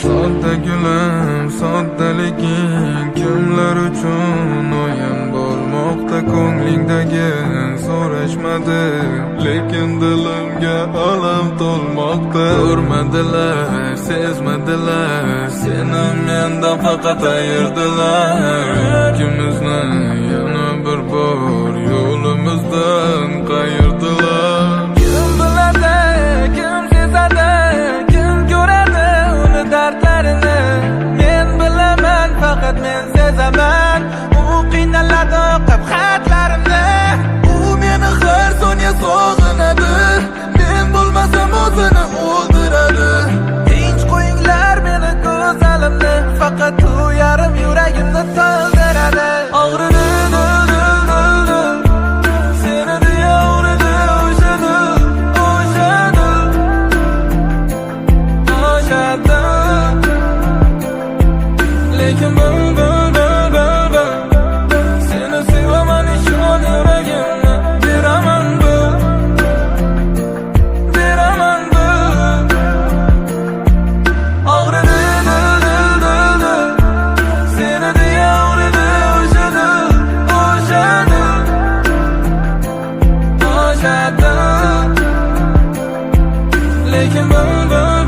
Sodda gulim, soddaliging Kimlar uchun o'yin bo'lmoqda ko'nglingdagi So'rashmadi, lekin dilimga alam to'lmoqda Ko'rmadilar, sezmadilar Seni mendan faqat ayirdilar Ikkimizni men U qiynaladi o'qib xatlarimni U meni har soniya sog'inadi. Men bo'lmasam o'zini o'ldiradi. Tinch qo'yinglar meni go'zalimni Faqat u yarim yuragimni to'ldiradi sadə Lekin bugun